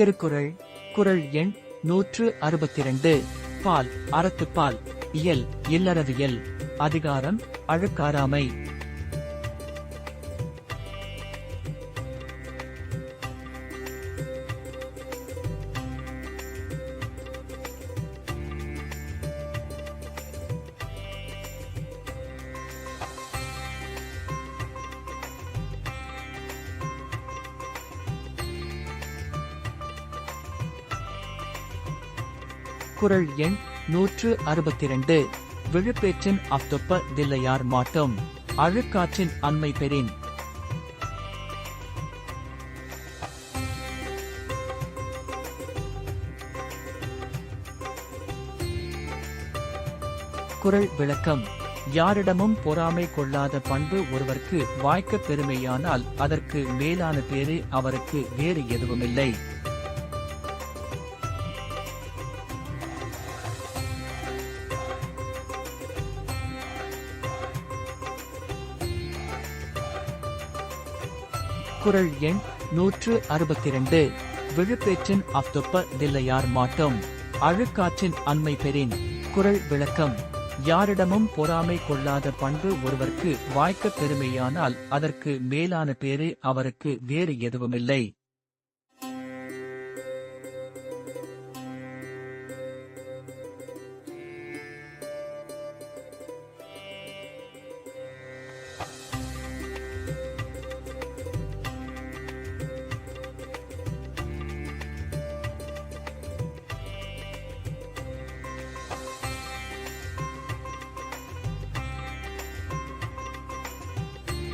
திருக்குறள் குறள் எண் நூற்று அறுபத்தி இரண்டு பால் அறத்துப்பால் இயல் இல்லறவியல் அதிகாரம் அழுக்காராமை. திருக்குறள் எண் நூற்று அறுபத்திரண்டு. விழுப்பேற்றின் அத்தொப்ப தில்லையார் மாட்டும். அழுக்காற்றின் அண்மை பெறின். குறள் விளக்கம். யாரிடமும் பொறாமை கொள்ளாத பண்பு ஒருவர்க்கு வாய்க்க பெருமையானால் அதற்கு மேலான பேரே அவருக்கு வேறு எதுவுமில்லை. குரல் எண் நூற்று அறுபத்தி இரண்டு விழுப்பேற்றின் அஃதொப்ப தில்லையார் மாட்டோம். அழுக்காற்றின் அண்மை பெறின் குறள் விளக்கம். யாரிடமும் பொறாமை கொள்ளாத பண்பு ஒருவர்க்கு வாய்க்கப் பெருமையானால் அதற்கு மேலான பேரு அவருக்கு வேறு எதுவுமில்லை.